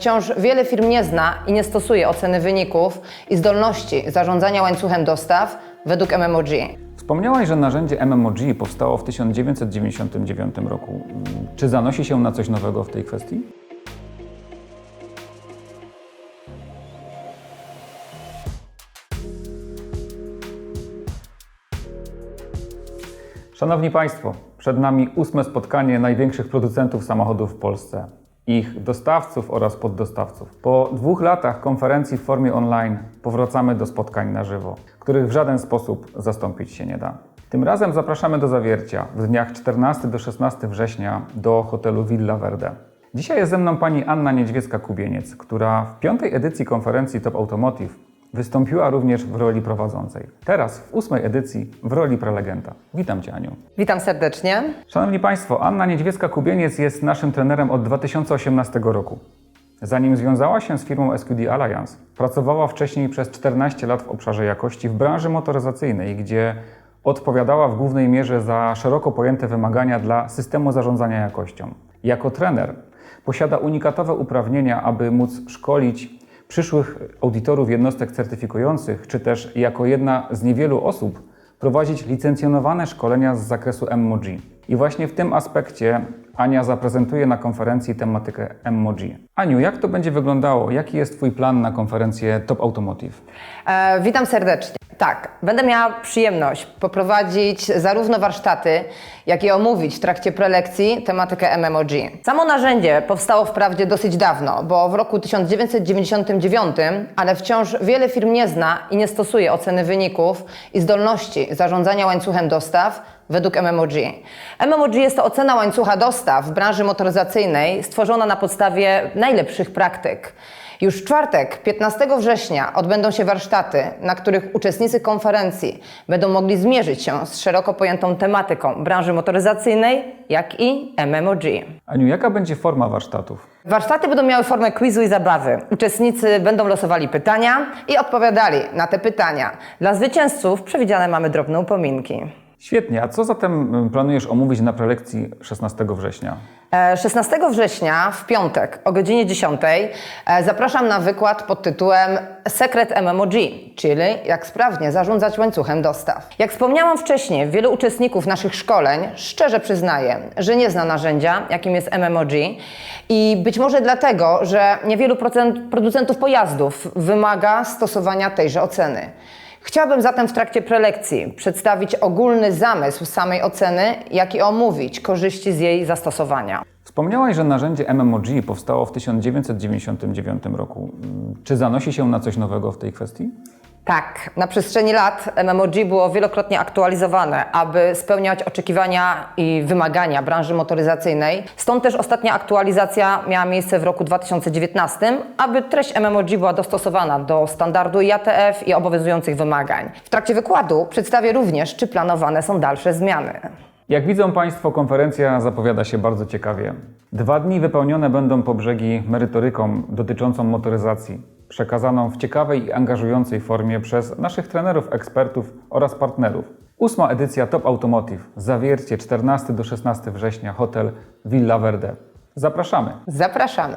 Wciąż wiele firm nie zna i nie stosuje oceny wyników i zdolności zarządzania łańcuchem dostaw według MMOG. Wspomniałaś, że narzędzie MMOG powstało w 1999 roku. Czy zanosi się na coś nowego w tej kwestii? Szanowni Państwo, przed nami ósme spotkanie największych producentów samochodów w Polsce, ich dostawców oraz poddostawców. Po dwóch latach konferencji w formie online powracamy do spotkań na żywo, których w żaden sposób zastąpić się nie da. Tym razem zapraszamy do zawiercia w dniach 14 do 16 września do hotelu Villa Verde. Dzisiaj jest ze mną pani Anna Niedźwiecka-Kubieniec, która w piątej edycji konferencji Top Automotive wystąpiła również w roli prowadzącej. Teraz w ósmej edycji w roli prelegenta. Witam Cię Aniu. Witam serdecznie. Szanowni Państwo, Anna Niedźwiecka-Kubieniec jest naszym trenerem od 2018 roku. Zanim związała się z firmą SQD Alliance, pracowała wcześniej przez 14 lat w obszarze jakości w branży motoryzacyjnej, gdzie odpowiadała w głównej mierze za szeroko pojęte wymagania dla systemu zarządzania jakością. Jako trener posiada unikatowe uprawnienia, aby móc szkolić przyszłych audytorów jednostek certyfikujących, czy też jako jedna z niewielu osób prowadzić licencjonowane szkolenia z zakresu MMOG. I właśnie w tym aspekcie Ania zaprezentuje na konferencji tematykę MMOG. Aniu, jak to będzie wyglądało? Jaki jest Twój plan na konferencję Top Automotive? E, witam serdecznie. Tak, będę miała przyjemność poprowadzić zarówno warsztaty, jak i omówić w trakcie prelekcji tematykę MMOG. Samo narzędzie powstało wprawdzie dosyć dawno, bo w roku 1999, ale wciąż wiele firm nie zna i nie stosuje oceny wyników i zdolności zarządzania łańcuchem dostaw według MMOG. MMOG jest to ocena łańcucha dostaw w branży motoryzacyjnej stworzona na podstawie najlepszych praktyk. Już w czwartek, 15 września, odbędą się warsztaty, na których uczestnicy konferencji będą mogli zmierzyć się z szeroko pojętą tematyką branży motoryzacyjnej, jak i MMOG. Aniu, jaka będzie forma warsztatów? Warsztaty będą miały formę quizu i zabawy. Uczestnicy będą losowali pytania i odpowiadali na te pytania. Dla zwycięzców przewidziane mamy drobne upominki. Świetnie, a co zatem y, planujesz omówić na prelekcji 16 września? E, 16 września w piątek o godzinie 10 e, zapraszam na wykład pod tytułem Sekret MMOG, czyli jak sprawnie zarządzać łańcuchem dostaw. Jak wspomniałam wcześniej, wielu uczestników naszych szkoleń szczerze przyznaje, że nie zna narzędzia, jakim jest MMOG i być może dlatego, że niewielu producentów pojazdów wymaga stosowania tejże oceny. Chciałabym zatem w trakcie prelekcji przedstawić ogólny zamysł samej oceny, jak i omówić korzyści z jej zastosowania. Wspomniałaś, że narzędzie MMOG powstało w 1999 roku. Czy zanosi się na coś nowego w tej kwestii? Tak, na przestrzeni lat MMOG było wielokrotnie aktualizowane, aby spełniać oczekiwania i wymagania branży motoryzacyjnej. Stąd też ostatnia aktualizacja miała miejsce w roku 2019, aby treść MMOG była dostosowana do standardu IATF i obowiązujących wymagań. W trakcie wykładu przedstawię również, czy planowane są dalsze zmiany. Jak widzą Państwo, konferencja zapowiada się bardzo ciekawie. Dwa dni wypełnione będą po brzegi merytoryką dotyczącą motoryzacji, przekazaną w ciekawej i angażującej formie przez naszych trenerów, ekspertów oraz partnerów. Ósma edycja Top Automotive, zawiercie 14 do 16 września, hotel Villa Verde. Zapraszamy! Zapraszamy.